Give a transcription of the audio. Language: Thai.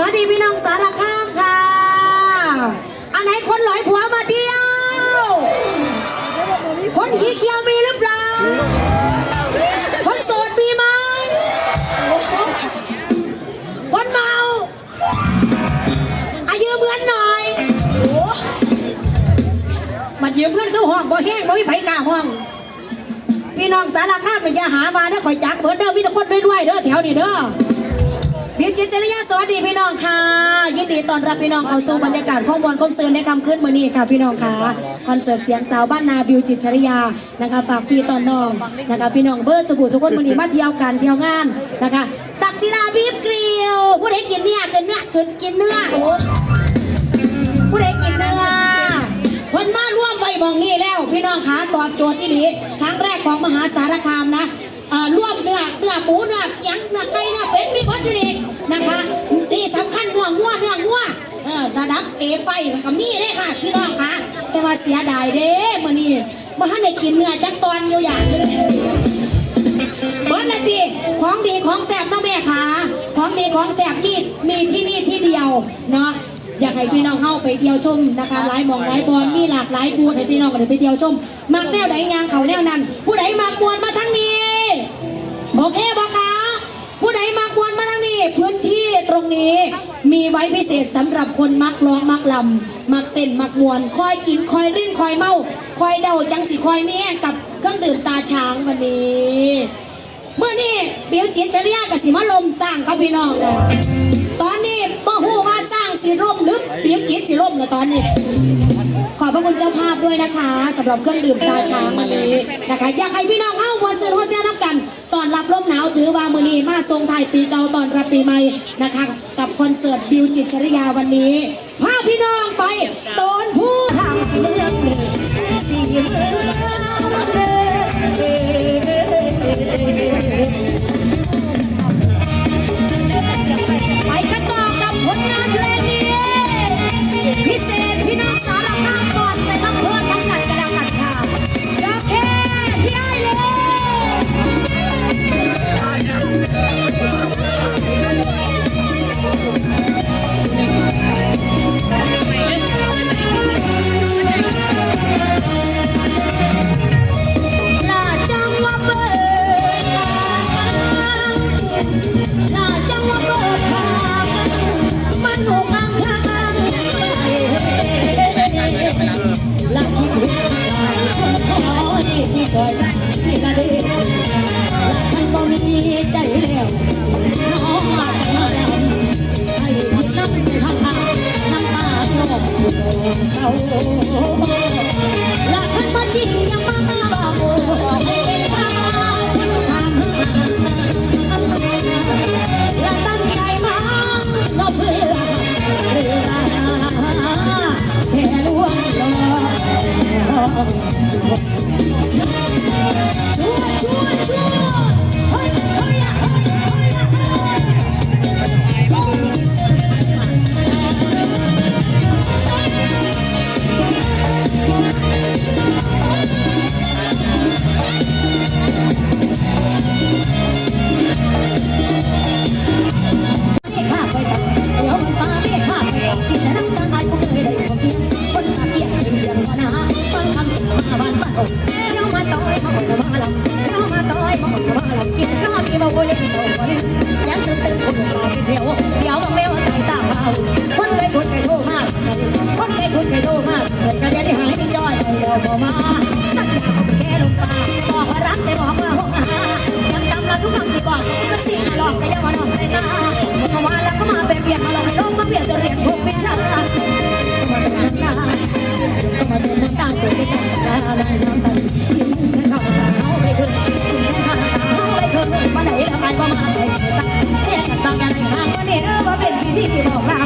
สวัสดีพี่น้องสารคามค่ะ อันไหนคนหลอยผัวมาเที่ยว คนหีเขียวมีหรือเปล่า คนโสดมีไหม คนเมาอายืมเงินหน่อยโอ้มันยืมเงินคือห้องบ่แห้งบ่มีไผกล้าห้อง พี่น้องสารคามเนี่ยอย่าหามาเด้อข่อยจักเบิดเด้อมีแต่คนรวยๆเด้อแถวนี้เด้อ บิวจิตจริยาสวัสดีพี่น้องค่ะ ยินดีต้อนรับพี่น้องเข้าสู่บรรยากาศข้อมูลคมเซืนในคำขึ้นมือนี้ค่ะพี่น้องค่ะคอนเสิร์ตเสียงสาวบ้านนาบิวจิตจริยานะคะฝากพี่ตอนน้องนะคะพี่น้องเบิร์ดสบู่สุกคนมือนี้มาเที่ยวกันเที่ยวงานนะคะ ตักศิลาบีบเกลียวผู้ใดกินเนี่ยกินเนื้อกินกินเนื้อโอ้ผู้ใดกินเนื้อเพิ่นมาร่วมไว้บองนี้แล้ว พี่น้องค่ะตอบโจทย์อีหลีครั้งแรกของมหาสารคามนะ ร่วมเนื้อเนื้อหมูเนื้อยังเนื้อไก่เนื้อเป็ดมีวัตถุดิบนะคะที่สำคัญเนื้องัวเนื้องัวเออระดับเอไฟนะคะมีได้ค่ะพี่น้องคะแต่ว่าเสียดายเด้มื่อนี้มาให้ได้กินเนื้อจักตอนอยู่อย่างหนึงเบิร์ดละทีของดีของแสบเนาะแม่คะของดีของแสบมีมีที่นี่ที่เดียวเนาะอยากให้พี่น้องเข้าไปเที่ยวชมนะคะหลายหมองหลายบอลมีหลากหลายบูธให้พี่น้องกันไปเที่ยวชมมักแนวใดยางเขาแนวนั้น ผู้ใดมักมวนมาทั้งนี้ โอเคบอคะ ผู้ใดมักวนมาทางนี้พื้นที่ตรงนี้มีไว้พิเศษสำหรับคนมักร้องมักลำมักเต้นมักมวนคอยกินคอยริ้นคอยเมาคอยเดาจังสิคอยมีแห้งกับเครื่องดื่มตาช้างวันนี้เมื่อนี้เบียวจิตจริยากับสิมาลมสร้างครับพี่น้องค่ะตอนนี้บ่ฮู้ว่าสร้างสิร่มหรือเบียวจิตสิร่มนะตอนนี้ ขอบพระคุณเจ้าภาพด้วยนะคะสำหรับเครื่องดื่มตาช้างวันนี้นะคะ อยากให้พี่น้องเข้าวันเซอร์โฮเซียน้ำกัน อนรับลมหนาวถือว่ามือนีมาทรงไทยปีเก่าตอนรับปีใหม่นะคะ กับคอนเสิร์ตบิวจิตชริยาวันนี้พาพี่น้องไปตอนผู้ทางสีเมืองเลยสีเมืองไป เดี๋ยวเดี๋ยวบางแมวใส่ตาเมาคนเคยคุณเคยโทรมากคนเคยคุณเคยโทรมากเกิดกระเด็นหายไม่จ้อยเดียวบ่มา Nó.